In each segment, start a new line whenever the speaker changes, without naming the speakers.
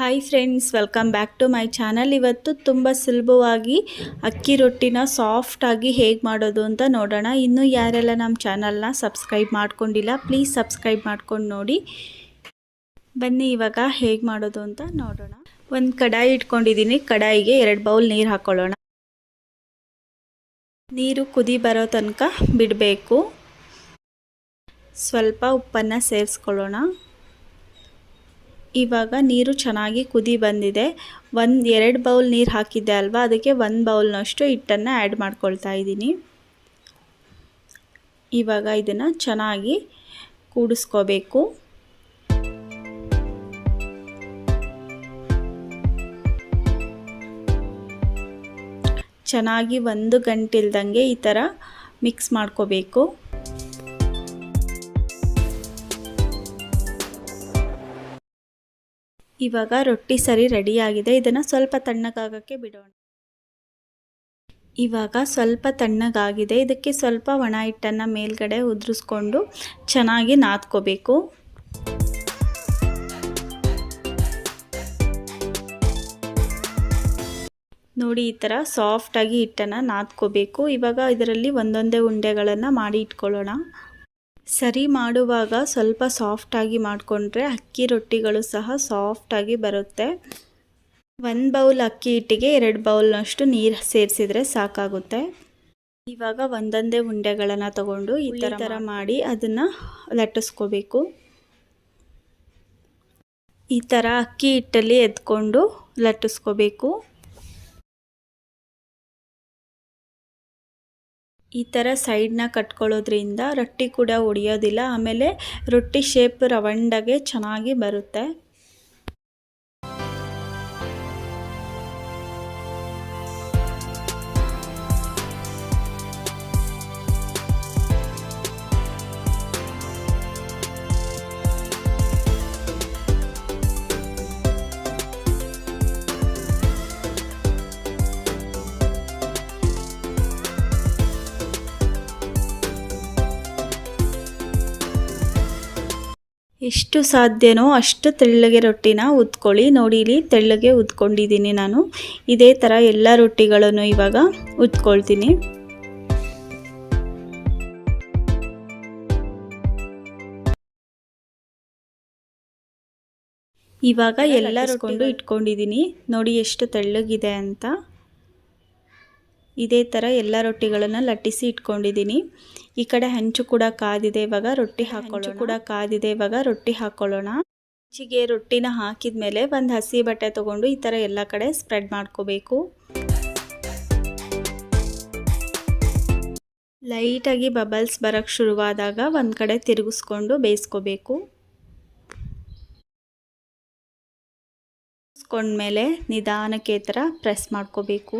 Hi friends welcome back to my channel ಇವತ್ತು ತುಂಬ ಸುಲಭವಾಗಿ ಅಕ್ಕಿ ರೊಟ್ಟಿನ ಸಾಫ್ಟಾಗಿ ಹೇಗೆ ಮಾಡೋದು ಅಂತ ನೋಡೋಣ. ಇನ್ನೂ ಯಾರೆಲ್ಲ ನಮ್ಮ ಚಾನಲ್ನ ಸಬ್ಸ್ಕ್ರೈಬ್ ಮಾಡ್ಕೊಂಡಿಲ್ಲ ಪ್ಲೀಸ್ ಸಬ್ಸ್ಕ್ರೈಬ್ ಮಾಡ್ಕೊಂಡು ನೋಡಿ. ಬನ್ನಿ ಇವಾಗ ಹೇಗೆ ಮಾಡೋದು ಅಂತ ನೋಡೋಣ. ಒಂದು ಕಡಾಯಿ ಇಟ್ಕೊಂಡಿದ್ದೀನಿ ಕಡಾಯಿಗೆ ಎರಡು ಬೌಲ್ ನೀರು ಹಾಕ್ಕೊಳ್ಳೋಣ ನೀರು ಕುದಿ ಬರೋ ತನಕ ಬಿಡಬೇಕು. ಸ್ವಲ್ಪ ಉಪ್ಪನ್ನು ಸೇರಿಸ್ಕೊಳ್ಳೋಣ. ಇವಾಗ ನೀರು ಚೆನ್ನಾಗಿ ಕುದಿ ಬಂದಿದೆ. ಒಂದು ಎರಡು ಬೌಲ್ ನೀರು ಹಾಕಿದ್ದೆ ಅಲ್ವಾ? ಅದಕ್ಕೆ ಒಂದು ಬೌಲ್ನಷ್ಟು ಹಿಟ್ಟನ್ನು ಆ್ಯಡ್ ಮಾಡ್ಕೊಳ್ತಾ ಇದ್ದೀನಿ. ಇವಾಗ ಇದನ್ನು ಚೆನ್ನಾಗಿ ಕೂಡಿಸ್ಕೋಬೇಕು. ಚೆನ್ನಾಗಿ ಒಂದು ಗಂಟೆ ಈ ಥರ ಮಿಕ್ಸ್ ಮಾಡ್ಕೋಬೇಕು. ಇವಾಗ ರೊಟ್ಟಿ ಸರಿ ರೆಡಿಯಾಗಿದೆ. ಇದನ್ನು ಸ್ವಲ್ಪ ತಣ್ಣಗಾಗೋಕ್ಕೆ ಬಿಡೋಣ. ಇವಾಗ ಸ್ವಲ್ಪ ತಣ್ಣಗಾಗಿದೆ. ಇದಕ್ಕೆ ಸ್ವಲ್ಪ ಒಣ ಹಿಟ್ಟನ್ನು ಮೇಲ್ಗಡೆ ಉದುರಿಸ್ಕೊಂಡು ಚೆನ್ನಾಗಿ ನಾದ್ಕೋಬೇಕು. ನೋಡಿ ಈ ಥರ ಸಾಫ್ಟಾಗಿ ಹಿಟ್ಟನ್ನು ನಾದ್ಕೋಬೇಕು. ಇವಾಗ ಇದರಲ್ಲಿ ಒಂದೊಂದೇ ಉಂಡೆಗಳನ್ನು ಮಾಡಿ ಇಟ್ಕೊಳ್ಳೋಣ. ಸರಿ ಮಾಡುವಾಗ ಸ್ವಲ್ಪ ಸಾಫ್ಟಾಗಿ ಮಾಡಿಕೊಂಡ್ರೆ ಅಕ್ಕಿ ರೊಟ್ಟಿಗಳು ಸಹ ಸಾಫ್ಟಾಗಿ ಬರುತ್ತೆ. ಒಂದು ಬೌಲ್ ಅಕ್ಕಿ ಹಿಟ್ಟಿಗೆ ಎರಡು ಬೌಲ್ನಷ್ಟು ನೀರು ಸೇರಿಸಿದ್ರೆ ಸಾಕಾಗುತ್ತೆ. ಇವಾಗ ಒಂದೊಂದೇ ಉಂಡೆಗಳನ್ನು ತಗೊಂಡು ಈ ಥರ ಥರ ಮಾಡಿ ಅದನ್ನು ಲಟ್ಟಿಸ್ಕೋಬೇಕು. ಈ ಥರ ಅಕ್ಕಿ ಹಿಟ್ಟಲ್ಲಿ ಎದ್ಕೊಂಡು ಲಟ್ಟಿಸ್ಕೋಬೇಕು. ಈ ಥರ ಸೈಡ್ನ ಕಟ್ಕೊಳ್ಳೋದ್ರಿಂದ ರೊಟ್ಟಿ ಕೂಡ ಒಡೆಯೋದಿಲ್ಲ ಆಮೇಲೆ ರೊಟ್ಟಿ ಶೇಪ್ ರವಂಡಗೆ ಚೆನ್ನಾಗಿ ಬರುತ್ತೆ. ಎಷ್ಟು ಸಾಧ್ಯನೋ ಅಷ್ಟು ತೆಳ್ಳಗೆ ರೊಟ್ಟಿನ ಉದ್ಕೊಳ್ಳಿ ನೋಡಿ ಇಲ್ಲಿ ತೆಳ್ಳಗೆ ಉದ್ಕೊಂಡಿದ್ದೀನಿ ನಾನು. ಇದೇ ಥರ ಎಲ್ಲ ರೊಟ್ಟಿಗಳನ್ನು ಇವಾಗ ಉದ್ಕೊಳ್ತೀನಿ ಇವಾಗ ಎಲ್ಲ ಇಟ್ಕೊಂಡಿದ್ದೀನಿ. ನೋಡಿ ಎಷ್ಟು ತೆಳ್ಳಗಿದೆ ಅಂತ. ಇದೇ ಥರ ಎಲ್ಲ ರೊಟ್ಟಿಗಳನ್ನು ಲಟ್ಟಿಸಿ ಇಟ್ಕೊಂಡಿದ್ದೀನಿ. ಈ ಕಡೆ ಹಂಚು ಕೂಡ ಕಾದಿದೆ ಇವಾಗ ರೊಟ್ಟಿ ಹಾಕೊಳ್ಳೋ ಕೂಡ ಕಾದಿದೆ ಇವಾಗ ರೊಟ್ಟಿ ಹಾಕೊಳ್ಳೋಣ. ಹಂಚಿಗೆ ರೊಟ್ಟಿನ ಹಾಕಿದ ಮೇಲೆ ಒಂದು ಹಸಿ ಬಟ್ಟೆ ತೊಗೊಂಡು ಈ ಥರ ಎಲ್ಲ ಕಡೆ ಸ್ಪ್ರೆಡ್ ಮಾಡ್ಕೋಬೇಕು. ಲೈಟಾಗಿ ಬಬಲ್ಸ್ ಬರೋಕ್ಕೆ ಶುರುವಾದಾಗ ಒಂದು ಕಡೆ ತಿರುಗಿಸ್ಕೊಂಡು ಬೇಯಿಸ್ಕೋಬೇಕು. ಕೊಂಡ್ಮೇಲೆ ನಿಧಾನಕ್ಕೆ ಥರ ಪ್ರೆಸ್ ಮಾಡ್ಕೋಬೇಕು.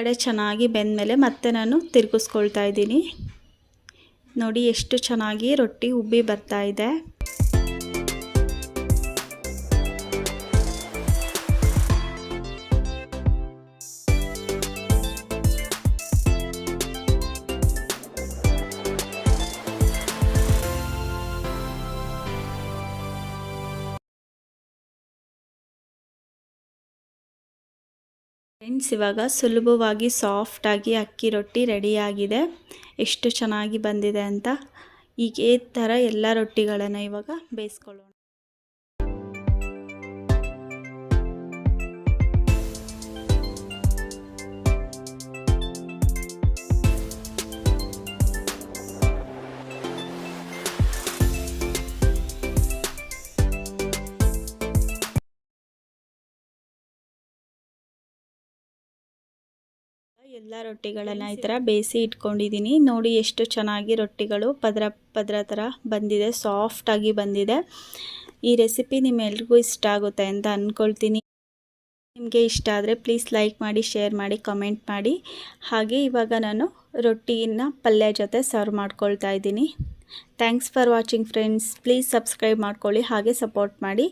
ಕಡೆ ಚೆನ್ನಾಗಿ ಬೆಂದಮೇಲೆ ಮತ್ತೆ ನಾನು ತಿರುಗಿಸ್ಕೊಳ್ತಾ ಇದ್ದೀನಿ. ನೋಡಿ ಎಷ್ಟು ಚೆನ್ನಾಗಿ ರೊಟ್ಟಿ ಉಬ್ಬಿ ಬರ್ತಾ ಇದೆ. ಫ್ರೆಂಡ್ಸ್, ಇವಾಗ ಸುಲಭವಾಗಿ ಸಾಫ್ಟಾಗಿ ಅಕ್ಕಿ ರೊಟ್ಟಿ ರೆಡಿಯಾಗಿದೆ. ಎಷ್ಟು ಚೆನ್ನಾಗಿ ಬಂದಿದೆ ಅಂತ. ಈಗ ಈ ಥರ ಎಲ್ಲ ರೊಟ್ಟಿಗಳನ್ನು ಇವಾಗ ಬೇಯಿಸ್ಕೊಳ್ಳೋಣ. ಎಲ್ಲ ರೊಟ್ಟಿಗಳನ್ನು ಈ ಥರ ಬೇಯಿಸಿ ಇಟ್ಕೊಂಡಿದ್ದೀನಿ. ನೋಡಿ ಎಷ್ಟು ಚೆನ್ನಾಗಿ ರೊಟ್ಟಿಗಳು ಪದರ ಪದರ ಥರ ಬಂದಿದೆ ಸಾಫ್ಟಾಗಿ ಬಂದಿದೆ. ಈ ರೆಸಿಪಿ ನಿಮ್ಮೆಲ್ರಿಗೂ ಇಷ್ಟ ಆಗುತ್ತೆ ಅಂತ ಅಂದ್ಕೊಳ್ತೀನಿ ನಿಮಗೆ ಇಷ್ಟ ಆದರೆ ಪ್ಲೀಸ್ ಲೈಕ್ ಮಾಡಿ ಶೇರ್ ಮಾಡಿ ಕಮೆಂಟ್ ಮಾಡಿ. ಹಾಗೆ ಇವಾಗ ನಾನು ರೊಟ್ಟಿನ ಪಲ್ಯ ಜೊತೆ ಸರ್ವ್ ಮಾಡ್ಕೊಳ್ತಾ ಇದ್ದೀನಿ. Thanks for watching friends please subscribe ಮಾಡ್ಕೊಳ್ಳಿ ಹಾಗೆ ಸಪೋರ್ಟ್ ಮಾಡಿ.